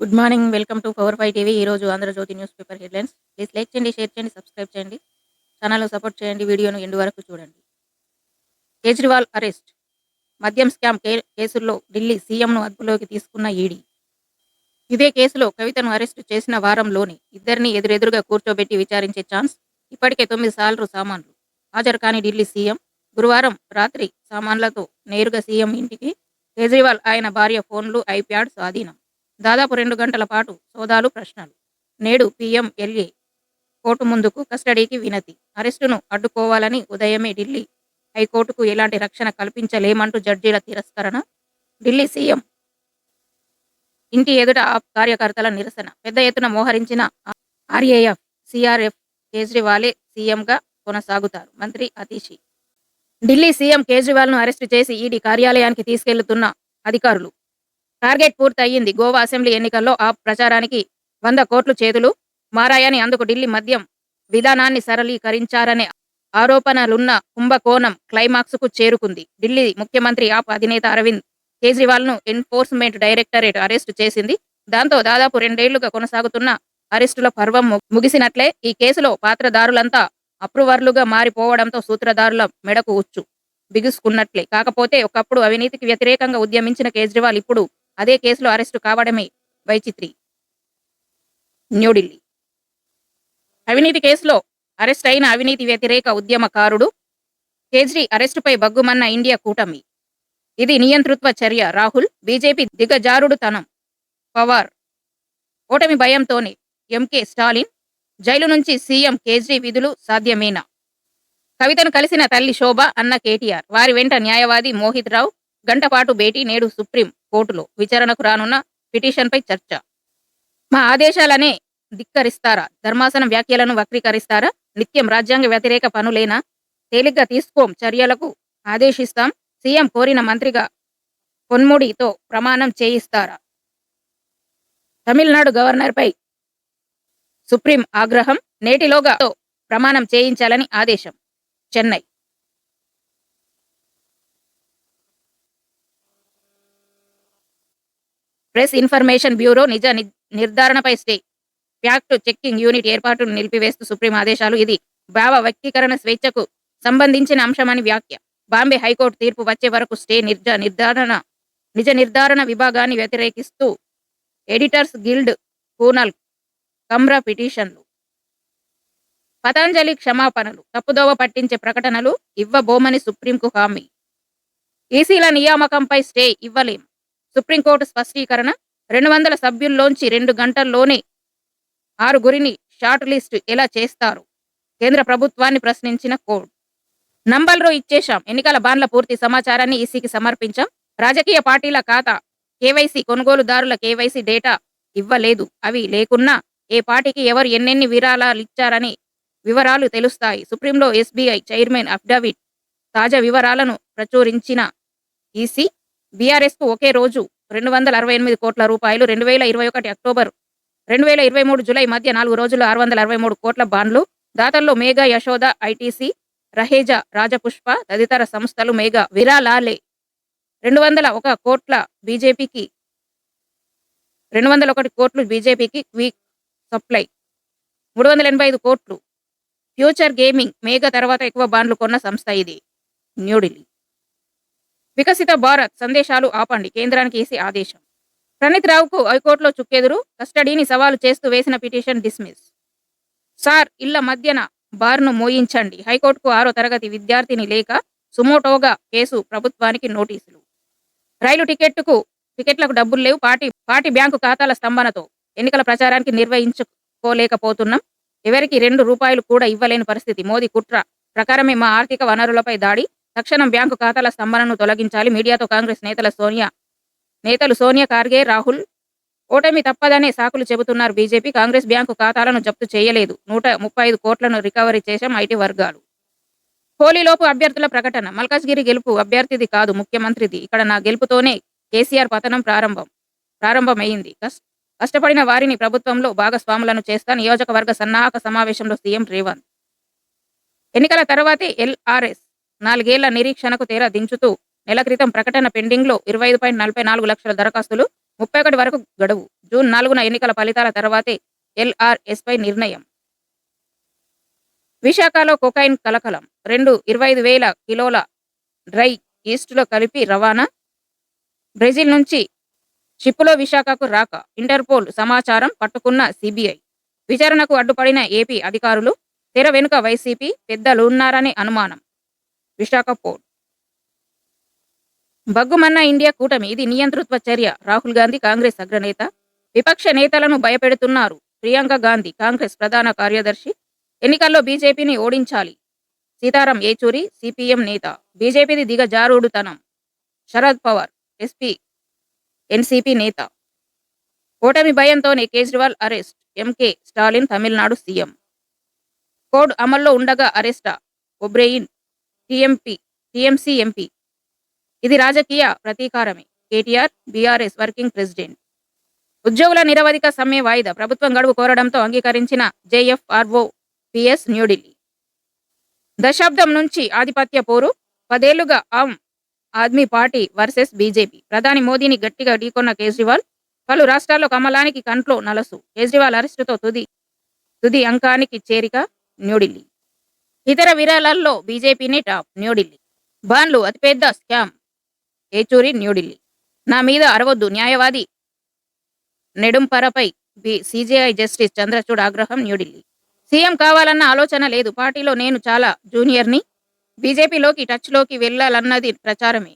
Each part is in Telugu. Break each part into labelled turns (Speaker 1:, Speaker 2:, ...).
Speaker 1: Good morning welcome to power five TV. ఈరోజు Andhrajyothi news paper headlines. Please like చేయండి షేర్ చేయండి సబ్స్క్రైబ్ చేయండి. ఛానల్ సపోర్ట్ చేయండి వీడియోను ఎండు వరకు చూడండి. కేజ్రీవాల్ అరెస్ట్. మద్యం స్కామ్ కే- కేసుల్లో ఢిల్లీ సీఎంను అదుపులోకి తీసుకున్న ఈడీ. ఇదే కేసులో కవితను అరెస్టు చేసిన వారంలోనే ఇద్దరిని ఎదురెదురుగా కూర్చోబెట్టి విచారించే ఛాన్స్ ఇప్పటికే తొమ్మిది సార్లు సామాన్లు. హాజరు కాని ఢిల్లీ సీఎం గురువారం రాత్రి సామాన్లతో నేరుగా సీఎం ఇంటికి కేజ్రీవాల్ ఆయన భార్య ఫోన్లు ఐప్యాడ్ స్వాధీనం దాదాపు రెండు గంటల పాటు సోదాలు ప్రశ్నలు. నేడు పీఎం ఎల్ఏ కోర్టు ముందుకు కస్టడీకి వినతి. అరెస్టును అడ్డుకోవాలని ఉదయమే ఢిల్లీ హైకోర్టుకు ఎలాంటి రక్షణ కల్పించలేమంటూ జడ్జీల తిరస్కరణ. ఢిల్లీ సీఎం ఇంటి ఎదుట ఆప్ కార్యకర్తల నిరసన. పెద్ద ఎత్తున మోహరించిన ఆర్ఏఎఫ్ సిఆర్ఎఫ్ కేజ్రీవాలే సీఎంగా కొనసాగుతారు. మంత్రి అతీషి. ఢిల్లీ సీఎం కేజ్రీవాల్ను అరెస్టు చేసి ఈడీ కార్యాలయానికి తీసుకెళ్తున్న అధికారులు టార్గెట్ పూర్తయింది గోవా అసెంబ్లీ ఎన్నికల్లో ఆ ప్రచారానికి వంద కోట్లు చేతులు మారాయని అందుకు ఢిల్లీ మద్యం విధానాన్ని సరళీకరించారనే ఆరోపణలున్న కుంభకోణం క్లైమాక్స్కు చేరుకుంది. ఢిల్లీ ముఖ్యమంత్రి ఆప్ అధినేత అరవింద్ కేజ్రీవాల్ను ఎన్ఫోర్స్మెంట్ డైరెక్టరేట్ అరెస్టు చేసింది. దాంతో దాదాపు రెండేళ్ళుగా కొనసాగుతున్న అరెస్టుల పర్వం ము- ముగిసినట్లే ఈ కేసులో పాత్రదారులంతా అప్రూవర్లుగా మారిపోవడంతో సూత్రధారుల మెడకు ఉచ్చు బిగుసుకున్నట్లే. కాకపోతే ఒకప్పుడు అవినీతికి వ్యతిరేకంగా ఉద్యమించిన కేజ్రీవాల్ ఇప్పుడు అదే కేసులో అరెస్టు కావడమే వైచిత్రి. న్యూఢిల్లీ అవినీతి కేసులో అరెస్ట్ అయిన అవినీతి వ్యతిరేక ఉద్యమకారుడు కేజ్రీ అరెస్టుపై బగ్గుమన్న ఇండియా కూటమి. ఇది నియంతృత్వ చర్య. రాహుల్ బీజేపీ దిగజారుడుతనం. పవార్. ఓటమి భయంతోనే ఎంకే స్టాలిన్ జైలు నుంచి సీఎం కేజ్రీ విధులు సాధ్యమేనా? కవితను కలిసిన తల్లి శోభ అన్న కేటీఆర్. వారి వెంట న్యాయవాది మోహిత్ రావు గంటపాటు భేటీ నేడు సుప్రీం కోర్టులో విచారణకు రానున్న పిటిషన్పై చర్చ. మా ఆదేశాలనే ధిక్కరిస్తారా? ధర్మాసనం వ్యాఖ్యలను వక్రీకరిస్తారా? నిత్యం రాజ్యాంగ వ్యతిరేక పనులేనా? తేలిగ్గా తీసుకోం చర్యలకు ఆదేశిస్తాం. సీఎం కోరిన మంత్రిగా పొన్ముడితో ప్రమాణం చేయిస్తారా? తమిళనాడు గవర్నర్పై సుప్రీం ఆగ్రహం నేటిలోగా ప్రమాణం చేయించాలని ఆదేశం. చెన్నై. ప్రెస్ ఇన్ఫర్మేషన్ బ్యూరో నిజ నిర్ధారణపై స్టే. ఫ్యాక్ట్ చెక్కింగ్ యూనిట్ ఏర్పాటును నిలిపివేస్తూ సుప్రీం ఆదేశాలు ఇది. భావ వ్యక్తీకరణ స్వేచ్ఛకు సంబంధించిన అంశమని వ్యాఖ్య. బాంబే హైకోర్టు తీర్పు వచ్చే వరకు స్టే నిర్జ నిర్ధారణ నిజ నిర్ధారణ విభాగాన్ని వ్యతిరేకిస్తూ ఎడిటర్స్ గిల్డ్ కూనల్ కమ్రా పిటిషన్లు. పతంజలి క్షమాపణలు. తప్పుదోవ పట్టించే ప్రకటనలు ఇవ్వబోమని సుప్రీంకు హామీ. ఈసీల నియామకంపై స్టే ఇవ్వలేం. సుప్రీంకోర్టు స్పష్టీకరణ రెండు వందల సభ్యుల్లోంచి రెండు గంటల్లోనే ఆరుగురిని షార్ట్ లిస్ట్ ఎలా చేస్తారు? కేంద్ర ప్రభుత్వాన్ని ప్రశ్నించిన కోర్టు నంబర్లో ఇచ్చేశాం. ఎన్నికల బాండ్ల పూర్తి సమాచారాన్ని ఈసీకి సమర్పించాం. రాజకీయ పార్టీల ఖాతా కేవైసీ కొనుగోలుదారుల కేవైసీ డేటా ఇవ్వలేదు. అవి లేకున్నా ఏ పార్టీకి ఎవరు ఎన్నెన్ని విరాళాలు ఇచ్చారని వివరాలు తెలుస్తాయి. సుప్రీంలో ఎస్బీఐ చైర్మన్ అఫిడవిట్ తాజా వివరాలను ప్రచురించిన ఈసీ బీఆర్ఎస్కు ఒకే రోజు రెండు వందల అరవై ఎనిమిది కోట్ల రూపాయలు రెండు వేల ఇరవై ఒకటి అక్టోబర్ రెండు వేల ఇరవై మూడు జులై మధ్య నాలుగు రోజులు ఆరు వందల అరవై మూడు కోట్ల బాండ్లు. దాతల్లో మేఘా యశోద ఐటీసీ రహేజా రాజపుష్ప తదితర సంస్థలు మేఘా విరాలాలే రెండు వందల ఒక కోట్ల బీజేపీకి రెండు వందల ఒకటి కోట్లు బీజేపీకి క్విక్ సప్లై. మూడు వందల ఎనభై ఐదు కోట్లు. ఫ్యూచర్ గేమింగ్ మేఘా తర్వాత ఎక్కువ బాండ్లు కొన్న సంస్థ ఇది. న్యూఢిల్లీ వికసిత భారత్ సందేశాలు ఆపండి కేంద్రానికి వేసి ఆదేశం. ప్రణీత్ రావుకు హైకోర్టులో చుక్కెదురు కస్టడీని సవాలు చేస్తూ వేసిన పిటిషన్ డిస్మిస్. సార్ ఇళ్ళ మధ్యన బార్ను మోయించండి. హైకోర్టుకు ఆరో తరగతి విద్యార్థిని లేక సుమోటోగా కేసు ప్రభుత్వానికి నోటీసులు. రైలు టికెట్టుకు టికెట్లకు డబ్బులు లేవు. పార్టీ పార్టీ బ్యాంకు ఖాతాల స్తంభనతో ఎన్నికల ప్రచారానికి నిర్వహించుకోలేకపోతున్నాం. ఎవరికి రెండు రూపాయలు కూడా ఇవ్వలేని పరిస్థితి. మోదీ కుట్ర ప్రకారమే మా ఆర్థిక వనరులపై దాడి. తక్షణం బ్యాంకు ఖాతాల స్తంభనను తొలగించాలి. మీడియాతో కాంగ్రెస్ నేతల సోనియా నేతలు సోనియా కార్గే రాహుల్ ఓటమి తప్పదనే సాకులు చెబుతున్నారు బీజేపీ. కాంగ్రెస్ బ్యాంకు ఖాతాలను జప్తు చేయలేదు. నూట ముప్పై ఐదు కోట్లను రికవరీ చేశాం ఐటీ వర్గాలు. హోలీలోపు అభ్యర్థుల ప్రకటన. మల్కాజ్గిరి గెలుపు అభ్యర్థిది కాదు ముఖ్యమంత్రిది. ఇక్కడ నా గెలుపుతోనే కేసీఆర్ పతనం ప్రారంభం ప్రారంభమైంది. కష్టపడిన వారిని ప్రభుత్వంలో భాగస్వాములను చేస్తా నియోజకవర్గ సన్నాహక సమావేశంలో సీఎం రేవంత్. ఎన్నికల తర్వాతే ఎల్ఆర్ఎస్ నాలుగేళ్ళ నిరీక్షణకు తేరా దించుతూ నెల క్రితం ప్రకటన పెండింగ్లో ఇరవై ఐదు పాయింట్ నలభై నాలుగు లక్షల దరఖాస్తులు ముప్పై ఒకటి వరకు గడువు. జూన్ నాలుగున ఎన్నికల ఫలితాల తర్వాతే ఎల్ఆర్ఎస్పై నిర్ణయం. విశాఖలో కొకైన్ కలకలం. రెండు ఇరవై ఐదు వేల కిలోల డ్రై ఈస్టులో కలిపి రవాణా. బ్రెజిల్ నుంచి షిప్పులో విశాఖకు రాక. ఇంటర్పోల్ సమాచారం పట్టుకున్న సిబిఐ. విచారణకు అడ్డుపడిన ఏపీ అధికారులు తెర వెనుక వైసీపీ పెద్దలున్నారని అనుమానం. విశాఖ పోర్ట్ బగ్గుమన్న ఇండియా కూటమి ఇది నియంతృత్వ చర్య. రాహుల్ గాంధీ కాంగ్రెస్ అగ్రనేత. విపక్ష నేతలను భయపెడుతున్నారు. ప్రియాంక గాంధీ కాంగ్రెస్ ప్రధాన కార్యదర్శి. ఎన్నికల్లో బీజేపీని ఓడించాలి. సీతారాం ఏచూరి సిపిఎం నేత. బీజేపీది దిగజారుడుతనం. శరద్ పవార్ ఎస్పీ ఎన్సీపీ నేత. ఓటమి భయంతోనే Kejriwal arrest. M K Stalin Tamil Nadu CM. Code అమల్లో ఉండగా అరెస్టా. O'Brien TMP TMC MP. ఇది రాజకీయ ప్రతీకారమే. KTR BRS working president. ఉద్యోగుల నిరవధిక సమ్మె వాయిదా ప్రభుత్వం గడువు కోరడంతో అంగీకరించిన జేఎఫ్ఆర్ఓ పిఎస్ న్యూఢిల్లీ. దశాబ్దం నుంచి ఆధిపత్య పోరు పదేళ్ళుగా Aam Aadmi party versus BJP. ప్రధాని మోదీని గట్టిగా ఢీకొన్న కేజ్రీవాల్ పలు రాష్ట్రాల్లో కమలానికి కంట్లో నలసు. కేజ్రీవాల్ అరెస్టుతో తుది తుది అంకానికి చేరిక న్యూఢిల్లీ. ఇతర విరాళాల్లో బీజేపీని టాప్ న్యూఢిల్లీ బాన్లు అతిపెద్ద స్కామ్. ఏచూరి న్యూఢిల్లీ నా మీద అరవద్దు న్యాయవాది. నెడుంపరపై బి సిజేఐ జస్టిస్ చంద్రచూడ్ ఆగ్రహం న్యూఢిల్లీ సీఎం కావాలన్న ఆలోచన లేదు. పార్టీలో నేను చాలా జూనియర్ని. బీజేపీలోకి టచ్లోకి వెళ్ళాలన్నది ప్రచారమే.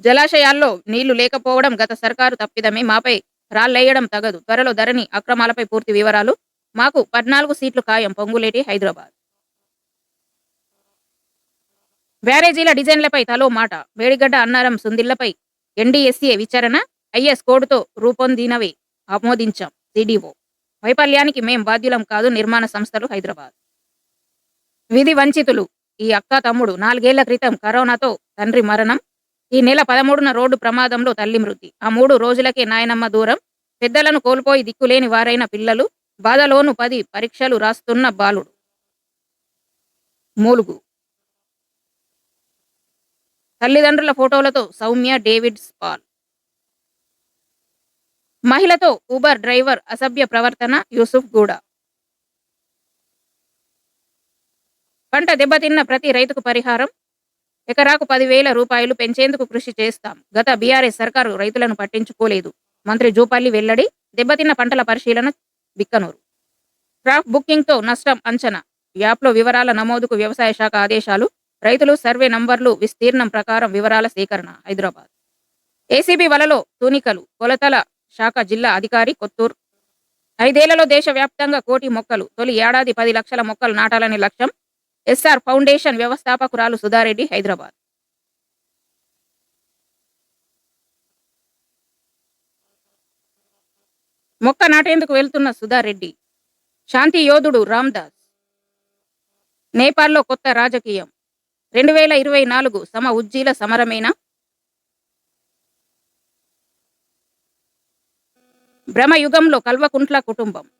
Speaker 1: జలాశయాల్లో నీళ్ళు లేకపోవడం గత సర్కారు తప్పిదమే. మాపై రాళ్ళేయడం తగదు. త్వరలో ధరణి అక్రమాలపై పూర్తి వివరాలు. మాకు పద్నాలుగు సీట్లు ఖాయం. పొంగులేటి హైదరాబాద్. బ్యారేజీల డిజైన్లపై తలో మాట. వేడిగడ్డ అన్నారం సుందిళ్ళపై ఎన్డీఎస్ఏ విచారణ ఐఎస్ కోడ్తో రూపొందినవే ఆమోదించాం సిడిఓ వైఫల్యానికి మేం బాధ్యులం కాదు నిర్మాణ సంస్థలు హైదరాబాద్. విధి వంచితులు ఈ అక్క తమ్ముడు నాలుగేళ్ళ క్రితం కరోనాతో తండ్రి మరణం ఈ నెల పదమూడున రోడ్డు ప్రమాదంలో తల్లి మృతి. ఆ మూడు రోజులకే నాయనమ్మ దూరం పెద్దలను కోల్పోయి దిక్కులేని వారైన పిల్లలు బాధలోను పది పరీక్షలు రాస్తున్న బాలుడు. మూలుగు తల్లిదండ్రుల ఫోటోలతో సౌమ్య డేవిడ్ స్పాల్. మహిళతో ఊబర్ డ్రైవర్ అసభ్య ప్రవర్తన యూసుఫ్ గూడ. పంట దెబ్బతిన్న ప్రతి రైతుకు పరిహారం. ఎకరాకు పదివేల రూపాయలు పెంచేందుకు కృషి చేస్తాం. గత బీఆర్ఎస్ సర్కారు రైతులను పట్టించుకోలేదు. మంత్రి జూపల్లి వెల్లడి దెబ్బతిన్న పంటల పరిశీలన బిక్కనూరు. క్రాప్ బుకింగ్తో నష్టం అంచనా. యాప్లో వివరాల నమోదుకు వ్యవసాయ శాఖ ఆదేశాలు. రైతులు సర్వే నంబర్లు విస్తీర్ణం ప్రకారం వివరాల సేకరణ హైదరాబాద్. ఏసీబీ వలలో తూనికలు కొలతల శాఖ జిల్లా అధికారి కొత్తూరు. ఐదేళ్ళలో దేశవ్యాప్తంగా కోటి మొక్కలు తొలి ఏడాది పది లక్షల మొక్కలు నాటాలనే లక్ష్యం ఎస్ఆర్ ఫౌండేషన్ వ్యవస్థాపకురాలు సుధారెడ్డి హైదరాబాద్. మొక్క నాటేందుకు వెళ్తున్న సుధారెడ్డి శాంతి యోధుడు రామ్దాస్. నేపాల్లో కొత్త రాజకీయం. రెండు వేల ఇరవై నాలుగు సమ ఉజ్జీల సమరమేనా? భ్రమయుగంలో కల్వకుంట్ల కుటుంబం.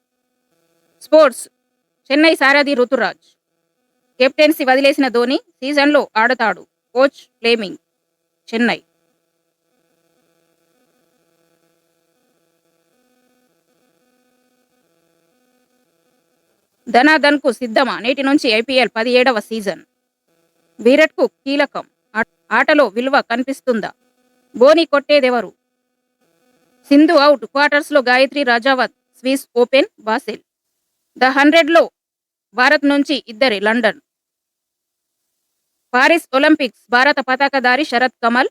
Speaker 1: స్పోర్ట్స్. చెన్నై సారథి ఋతురాజ్. కెప్టెన్సీ వదిలేసిన ధోని సీజన్లో ఆడతాడు. Coach Fleming. చెన్నై. ధనాధన్కు సిద్ధమా? నేటి నుంచి ఐపీఎల్ పదిహేడవ సీజన్. విరట్కు కీలకం. ఆటలో విలువ కనిపిస్తుందా? బోని కొట్టేదెవరు? సింధు అవుట్ క్వార్టర్స్లో Gayatri Rajawat Swiss open Basel. The హండ్రెడ్లో భారత్ నుంచి ఇద్దరి లండన్. పారిస్ ఒలింపిక్స్ భారత పతాకధారి శరత్ కమల్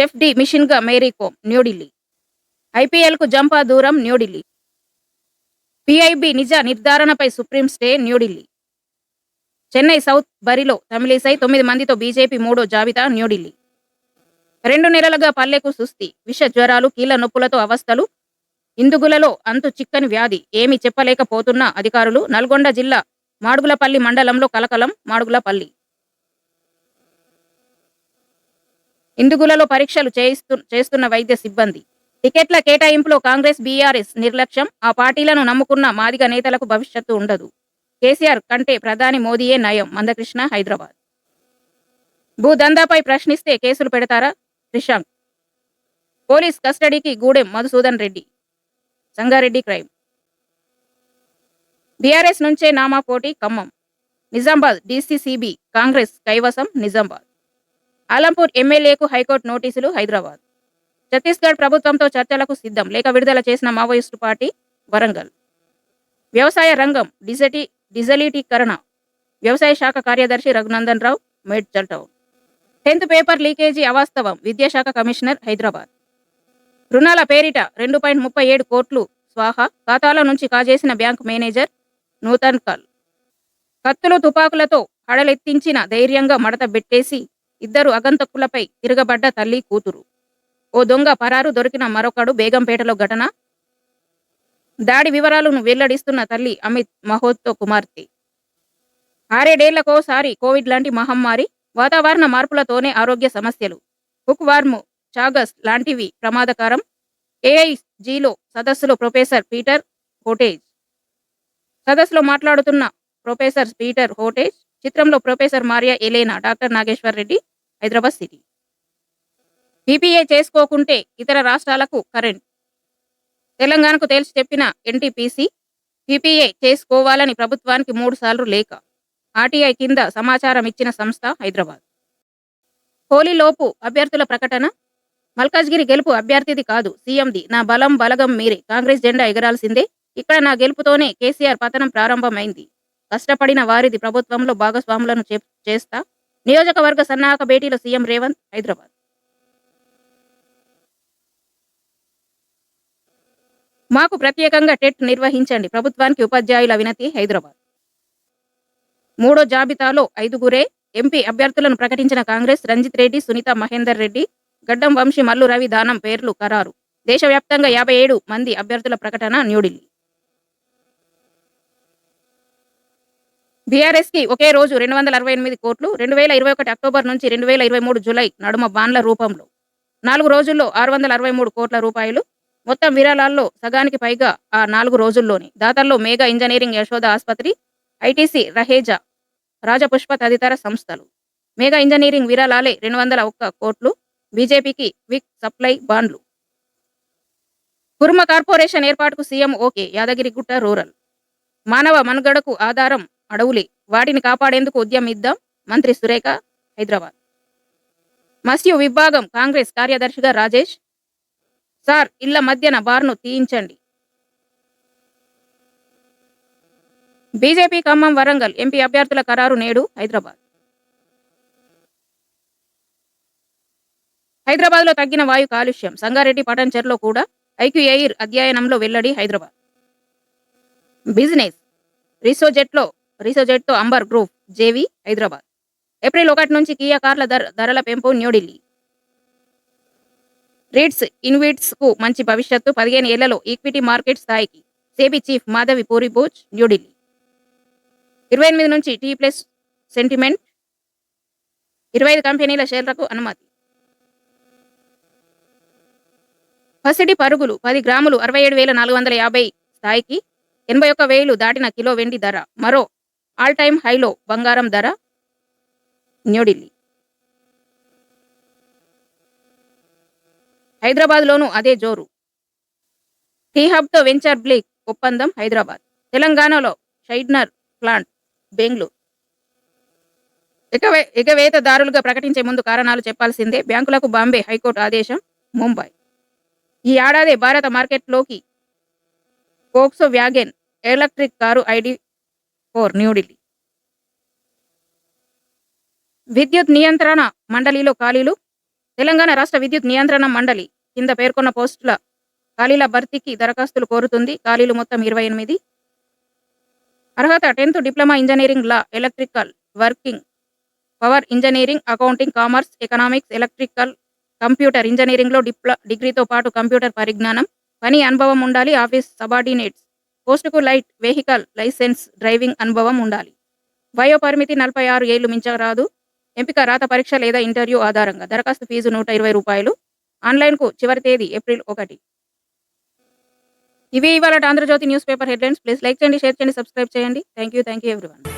Speaker 1: చెఫ్ డి మిషన్గా మేరీ కోమ్ న్యూఢిల్లీ. ఐపీఎల్కు జంపా దూరం న్యూఢిల్లీ. పిఐబి నిజ నిర్ధారణపై supreme stay New Delhi. Chennai south బరిలో తమిళిసై తొమ్మిది మందితో బీజేపీ మూడో జాబితా న్యూఢిల్లీ. రెండు నెలలుగా పల్లెకు సుస్థి విష జ్వరాలు కీళ్ళ నొప్పులతో అవస్థలు ఇందుగులలో అంతు చిక్కని వ్యాధి ఏమి చెప్పలేకపోతున్న అధికారులు నల్గొండ జిల్లా మాడుగులపల్లి మండలంలో కలకలం మాడుగులపల్లి. ఇందుగులలో పరీక్షలు చేయిస్తు చేస్తున్న వైద్య సిబ్బంది. టికెట్ల కేటాయింపులో కాంగ్రెస్ బీఆర్ఎస్ నిర్లక్ష్యం ఆ పార్టీలను నమ్ముకున్న మాదిగ నేతలకు భవిష్యత్తు ఉండదు. కేసీఆర్ కంటే ప్రధాని మోదీయే నయం. మందకృష్ణ హైదరాబాద్. భూదందాపై ప్రశ్నిస్తే కేసులు పెడతారా? రిషాంక్ పోలీస్ కస్టడీకి గూడెం మధుసూదన్ రెడ్డి. సంగారెడ్డి క్రైమ్. బీఆర్ఎస్ నుంచే నామా పోటీ ఖమ్మం. నిజామాబాద్ డీసీసీబీ కాంగ్రెస్ కైవసం నిజామాబాద్. ఆలంపూర్ ఎమ్మెల్యేకు హైకోర్టు నోటీసులు హైదరాబాద్. ఛత్తీస్గఢ్ ప్రభుత్వంతో చర్చలకు సిద్ధం. లేఖ విడుదల చేసిన మావోయిస్టు పార్టీ వరంగల్. వ్యవసాయ రంగం డిజటి డిజలిటీకరణ. వ్యవసాయ శాఖ కార్యదర్శి Raghunandan Rao Medchal town. Tenth paper leakage అవాస్తవం విద్యాశాఖ కమిషనర్ హైదరాబాద్. రుణాల పేరిట రెండు పాయింట్ ముప్పై ఏడు కోట్లు స్వాహా ఖాతాల నుంచి కాజేసిన బ్యాంక్ మేనేజర్ నూతన్ కల్. కత్తులు తుపాకులతో హడలెత్తించిన ధైర్యంగా మడత పెట్టేసి ఇద్దరు అగంతకులపై తిరగబడ్డ తల్లి కూతురు. ఓ దొంగ పరారు దొరికిన మరొకడు బేగంపేటలో ఘటన దాడి వివరాలను వెల్లడిస్తున్న తల్లి అమిత్ మహోత్తో కుమార్తె. ఆరేడేళ్ళకోసారి కోవిడ్ లాంటి మహమ్మారి వాతావరణ మార్పులతోనే ఆరోగ్య సమస్యలు. హుక్ వార్ము చాగస్ లాంటివి ప్రమాదకరం. ఏఐజీలో సదస్సులో ప్రొఫెసర్ పీటర్ హోటేజ్. సదస్సులో మాట్లాడుతున్న ప్రొఫెసర్ పీటర్ హోటేజ్ చిత్రంలో professor Maria Elena doctor Nageshwar Reddy Hyderabad city. PPA చేసుకోకుంటే ఇతర రాష్ట్రాలకు కరెంట్. తెలంగాణకు తేల్చి చెప్పిన ఎన్టీపీసీ పిపిఐ చేసుకోవాలని ప్రభుత్వానికి మూడు సార్లు లేక ఆర్టీఐ కింద సమాచారం ఇచ్చిన సంస్థ హైదరాబాద్. హోలీలోపు అభ్యర్థుల ప్రకటన? మల్కాజ్గిరి గెలుపు అభ్యర్థిది కాదు సీఎంది. నా బలం బలగం మీరే. కాంగ్రెస్ జెండా ఎగరాల్సిందే. ఇక్కడ నా గెలుపుతోనే కేసీఆర్ పతనం ప్రారంభమైంది. కష్టపడిన వారిది ప్రభుత్వంలో భాగస్వాములను చే- చేస్తా. నియోజకవర్గ సన్నాహక భేటీలో సీఎం రేవంత్ హైదరాబాద్. మాకు ప్రత్యేకంగా టెట్ నిర్వహించండి. ప్రభుత్వానికి ఉపాధ్యాయుల వినతి హైదరాబాద్. మూడో జాబితాలో ఐదుగురే ఎంపీ అభ్యర్థులను ప్రకటించిన కాంగ్రెస్ రంజిత్ రెడ్డి సునీత మహేందర్ రెడ్డి గడ్డం వంశీ మల్లు రవి దానం పేర్లు ఖరారు. దేశవ్యాప్తంగా యాభై ఏడు మంది అభ్యర్థుల ప్రకటన న్యూఢిల్లీ. బీఆర్ఎస్కి ఒకే రోజు రెండు వందల అరవై ఎనిమిది కోట్లు రెండు వేల ఇరవై ఒకటి అక్టోబర్ నుంచి రెండు వేల ఇరవై మూడు జులై నడుమ బాండ్ల రూపంలో. నాలుగు రోజుల్లో ఆరు వందల అరవై మూడు కోట్ల రూపాయలు మొత్తం విరాళాల్లో సగానికి పైగా ఆ నాలుగు రోజుల్లోనే దాతల్లో మేఘా ఇంజనీరింగ్ యశోద ఆసుపత్రి ఐటీసీ రహేజా రాజపుష్ప తదితర సంస్థలు. మేఘా ఇంజనీరింగ్ విరాళాలే రెండు వందల ఒక్క కోట్లు బీజేపీకి విక్ సప్లై బాండ్లు. కుర్మ కార్పొరేషన్ ఏర్పాటుకు సీఎం ఓకే యాదగిరిగుట్ట రూరల్. మానవ మనుగడకు ఆధారం అడవులే వాటిని కాపాడేందుకు ఉద్యమిద్దాం మంత్రి సురేఖ హైదరాబాద్. మత్స్య విభాగం కాంగ్రెస్ కార్యదర్శిగా రాజేష్ సార్ ఇళ్ళ మధ్యన బార్ను తీయించండి. బీజేపీ ఖమ్మం వరంగల్ ఎంపీ అభ్యర్థుల ఖరారు నేడు హైదరాబాద్. హైదరాబాద్లో తగ్గిన వాయు కాలుష్యం సంగారెడ్డి పటంచెర్లో కూడా ఐక్యూ ఎయిర్ అధ్యయనంలో వెల్లడి హైదరాబాద్. బిజినెస్ రిసోజెట్లో రిసోజెట్తో Amber group JV Hyderabad. April ఒకటి నుంచి కియా కార్ల ధరల పెంపు న్యూఢిల్లీ. రీడ్స్ ఇన్విట్స్కు మంచి భవిష్యత్తు పదిహేను ఏళ్ళలో ఈక్విటీ మార్కెట్ స్థాయికి. SEBI chief Madhavi Puri Buch New Delhi. ఇరవై ఎనిమిది నుంచి టీ ప్లస్ సెంటిమెంట్ ఇరవై ఐదు కంపెనీల షేర్లకు అనుమతి. పసిడి పరుగులు పది గ్రాములు అరవై ఏడు వేల నాలుగు వందల యాభై స్థాయికి ఎనభై ఒక్క వేలు దాటిన కిలో వెండి ధర. మరో ఆల్ టైమ్ హైలో బంగారం ధర న్యూఢిల్లీ. హైదరాబాద్లోనూ అదే జోరు. టీహబ్తో వెంచర్ బ్లీక్ ఒప్పందం హైదరాబాద్. తెలంగాణలో షైడ్నర్ ప్లాంట్ బెంగళూరు. ఎగవే ఎగవేతదారులుగా ప్రకటించే ముందు కారణాలు చెప్పాల్సిందే. బ్యాంకులకు బాంబే హైకోర్టు ఆదేశం ముంబై. ఈ ఏడాది భారత మార్కెట్లోకి Volkswagen electric car ID four New Delhi. విద్యుత్ నియంత్రణ మండలిలో ఖాళీలు తెలంగాణ రాష్ట్ర విద్యుత్ నియంత్రణ మండలి కింద పేర్కొన్న పోస్టుల ఖాళీల భర్తీకి దరఖాస్తులు కోరుతుంది. ఖాళీలు మొత్తం ఇరవై ఎనిమిది. అర్హత tenth diploma engineering law electrical working power engineering accounting commerce economics electrical computer ఇంజనీరింగ్లో డిప్ల డిగ్రీతో పాటు కంప్యూటర్ పరిజ్ఞానం పని అనుభవం ఉండాలి ఆఫీస్ సబార్డినేట్స్ పోస్టుకు లైట్ వెహికల్ లైసెన్స్ డ్రైవింగ్ అనుభవం ఉండాలి. వయో పరిమితి నలభై ఆరు ఏళ్ళు మించరాదు. ఎంపిక రాత పరీక్ష లేదా ఇంటర్వ్యూ ఆధారంగా. దరఖాస్తు ఫీజు నూట ఇరవై రూపాయలు. ఆన్లైన్కు చివరి తేదీ ఏప్రిల్ ఒకటి. ఇవి ఇవాళ Andhrajyothi news paper headlines. Please like చేయండి షేర్ చేయండి సబ్స్క్రైబ్ చేయండి. Thank you thank you everyone.